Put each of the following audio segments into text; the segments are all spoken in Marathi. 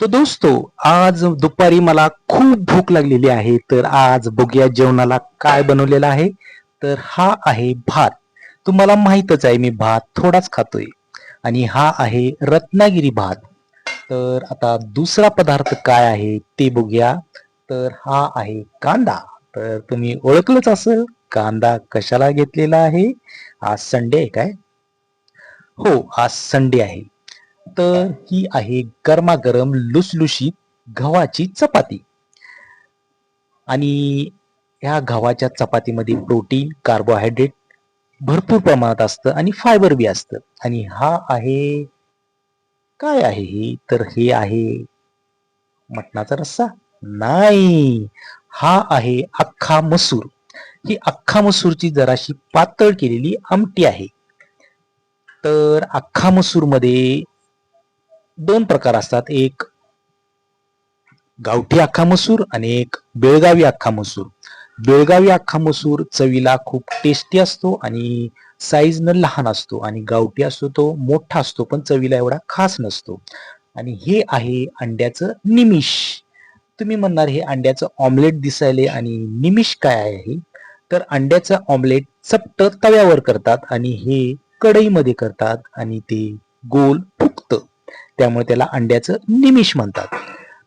तो दोस्तो हो, आज दुपारी मला खूप भूक लागलेली आहे तर आज बघूया जेवणाला काय बनवलेलं आहे. तर हा आहे भात. तुम्हाला माहीतच आहे मी भात थोडाच खातोय. आणि हा आहे रत्नागिरी भात. तर आता दुसरा पदार्थ काय आहे ते बघूया. तर हा आहे कांदा. तर तुम्ही ओळखलंच असेल कांदा कशाला घेतलेला आहे? आज संडे आहे काय? हो आज संडे आहे. तर ही आहे गरमागरम लुसलुशीत गव्हाची चपाती. आणि ह्या गव्हाच्या चपातीमध्ये प्रोटीन कार्बोहायड्रेट भरपूर प्रमाणात असतं आणि फायबर बी असतं. आणि हा आहे काय आहे हे? तर हे आहे मटणाचा रस्सा. नाही हा आहे अख्खा मसूर. ही अख्खा मसूरची जराशी पातळ केलेली आमटी आहे. तर अख्खा मसूरमध्ये दोन प्रकार असतात. एक गावठी अख्खा मसूर आणि एक बेळगावी अख्खा मसूर. बेळगावी अख्खा मसूर चवीला खूप टेस्टी असतो आणि साईज न लहान असतो आणि गावठी असतो तो मोठा असतो पण चवीला एवढा खास नसतो. आणि हे आहे अंड्याचं निमिष. तुम्ही म्हणणार हे अंड्याचं ऑमलेट दिसायले आणि निमिष काय आहे तर अंड्याचं ऑमलेट चपट तव्यावर करतात आणि हे कढईमध्ये करतात आणि ते गोल त्यामुळे त्याला अंड्याचं निमिष म्हणतात.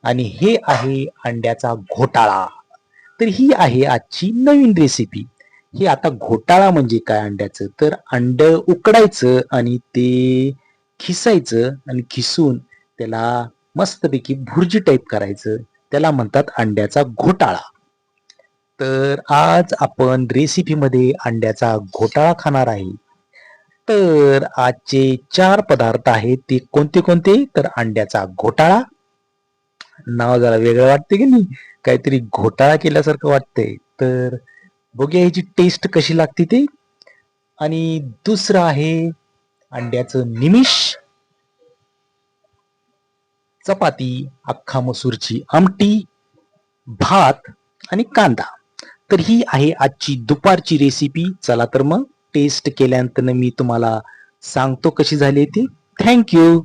आणि हे आहे अंड्याचा घोटाळा. तर ही आहे आजची नवीन रेसिपी हे आता घोटाळा म्हणजे काय अंड्याचं? तर अंड उकडायचं आणि ते खिसायचं आणि खिसून त्याला मस्तपैकी भुर्जी टाईप करायचं. त्याला म्हणतात अंड्याचा घोटाळा. तर आज आपण रेसिपीमध्ये अंड्याचा घोटाळा खाणार आहे. तर आजचे चार पदार्थ आहेत ते कोणते कोणते? तर अंड्याचा घोटाळा. नाव जरा वेगळं वाटते की नाही? काहीतरी घोटाळा केल्यासारखं वाटतंय. तर बघूया ह्याची टेस्ट कशी लागते ते. आणि दुसरं आहे अंड्याचं निमिष. चपाती अख्खा मसूरची आमटी भात आणि कांदा. तर ही आहे आजची दुपारची रेसिपी चला तर मग टेस्ट केल्यानंतर मी तुम्हाला सांगतो कशी झाली ती. थँक्यू